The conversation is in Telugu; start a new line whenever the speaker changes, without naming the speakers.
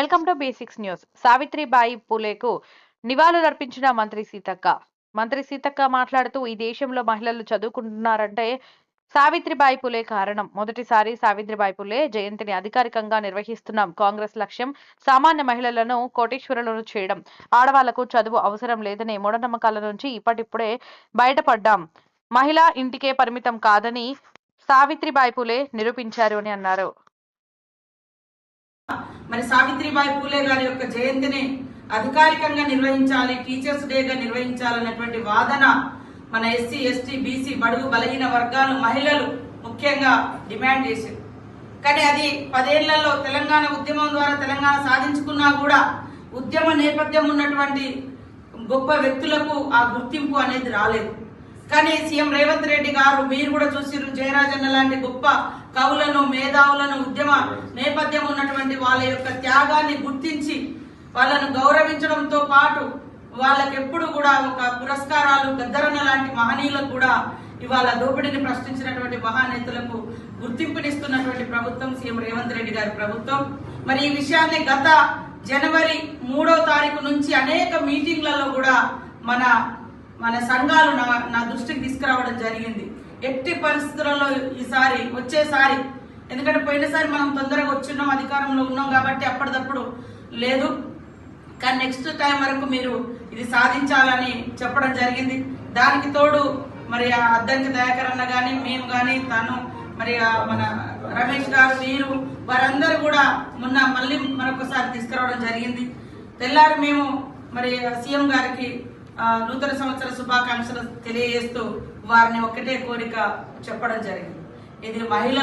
Welcome to basics news. Savitribai పూలేకు నివాళులర్పించిన మంత్రి సీతక్క. మంత్రి సీతక్క మాట్లాడుతూ ఈ దేశంలో మహిళలు చదువుకుంటున్నారంటే సావిత్రిబాయి పూలే కారణం. మొదటిసారి సావిత్రిబాయి పూలే జయంతిని అధికారికంగా నిర్వహిస్తున్నాం. కాంగ్రెస్ లక్ష్యం సామాన్య మహిళలను కోటీశ్వరులను చేయడం. ఆడవాళ్ళకు చదువు అవసరం లేదనే మూఢనమ్మకాల నుంచి ఇప్పటిప్పుడే బయటపడ్డాం. మహిళ ఇంటికే పరిమితం కాదని సావిత్రిబాయి పులే నిరూపించారు అని అన్నారు.
మరి సావిత్రిబాయి పూలే గారి యొక్క జయంతిని అధికారికంగా నిర్వహించాలి టీచర్స్ డేగా నిర్వహించాలన్నటువంటి వాదన మన ఎస్సీ ఎస్టీ బీసీ బడుగు బలహీన వర్గాలు మహిళలు ముఖ్యంగా డిమాండ్ చేసింది. కానీ అది పదేళ్ళలో తెలంగాణ ఉద్యమం ద్వారా తెలంగాణ సాధించుకున్నా కూడా ఉద్యమ నేపథ్యం ఉన్నటువంటి గొప్ప వ్యక్తులకు ఆ గుర్తింపు అనేది రాలేదు. కానీ సీఎం రేవంత్ రెడ్డి గారు మీరు కూడా చూసిరు జయరాజన్న లాంటి గొప్ప కవులను మేధావులను ఉద్యమ నేపథ్యం ఉన్నటువంటి వాళ్ళ యొక్క త్యాగాన్ని గుర్తించి వాళ్ళను గౌరవించడంతో పాటు వాళ్ళకి ఎప్పుడు కూడా ఒక పురస్కారాలు గద్దరన్న లాంటి మహనీయులకు కూడా ఇవాళ దోపిడీని ప్రశ్నించినటువంటి మహానేతలకు గుర్తింపునిస్తున్నటువంటి ప్రభుత్వం సీఎం రేవంత్ రెడ్డి గారి ప్రభుత్వం. మరి ఈ విషయాన్ని గత జనవరి మూడో తారీఖు నుంచి అనేక మీటింగ్లలో కూడా మన మన సంఘాలు నా నా దృష్టికి తీసుకురావడం జరిగింది. ఎట్టి పరిస్థితులలో ఈసారి వచ్చేసారి ఎందుకంటే పోయినసారి మనం తొందరగా వచ్చిన్నాం అధికారంలో ఉన్నాం కాబట్టి అప్పటిదప్పుడు లేదు. కానీ నెక్స్ట్ టైం వరకు మీరు ఇది సాధించాలని చెప్పడం జరిగింది. దానికి తోడు మరి ఆ అద్దంకి దయాకర్ అన్న కానీ మేము కానీ తను మరి మన రమేష్ గారు మీరు వారందరూ కూడా మొన్న మళ్ళీ మరొకసారి తీసుకురావడం జరిగింది. తెల్లారి మేము మరి సీఎం గారికి నూతన సంవత్సర శుభాకాంక్షలు తెలియజేస్తూ వారిని ఒకటే కోరిక చెప్పడం జరిగింది. ఇది మహిళ